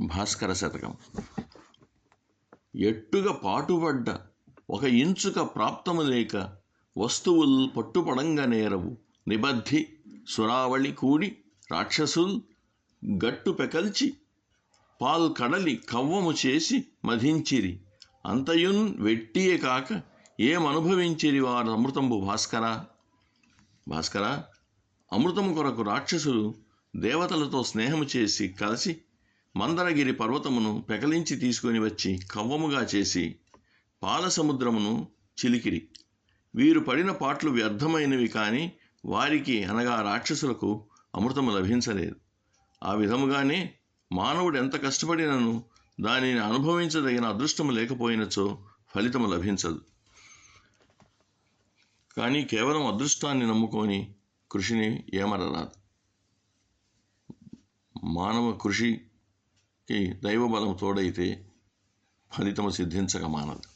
భాస్కర శతకం. ఎట్టుగా పాటుపడ్డ ఒక ఇంచుక ప్రాప్తము లేక వస్తువుల్ పట్టుపడంగ నేరవు. నిబద్ధి సురావళి కూడి రాక్షసుల్ గట్టు పెకల్చి పాల్ కడలి కవ్వము చేసి మధించిరి. అంతయున్ వెట్టియే కాక ఏమనుభవించిరి వారు అమృతంబు భాస్కర? భాస్కర అమృతము కొరకు రాక్షసులు దేవతలతో స్నేహము చేసి కలిసి మందరగిరి పర్వతమును పెకలించి తీసుకొని వచ్చి కవ్వముగా చేసి పాలసముద్రమును చిలికిరి. వీరు పడిన పాటలు వ్యర్థమైనవి కానీ వారికి అనగా రాక్షసులకు అమృతము లభించలేదు. ఆ విధముగానే మానవుడు ఎంత కష్టపడినను దానిని అనుభవించదగిన అదృష్టము లేకపోయినచో ఫలితము లభించదు. కానీ కేవలం అదృష్టాన్ని నమ్ముకొని కృషిని ఏమరరాదు మానవ కృషి దైవబలం తోడైతే ఫలితము సిద్ధించక మానదు.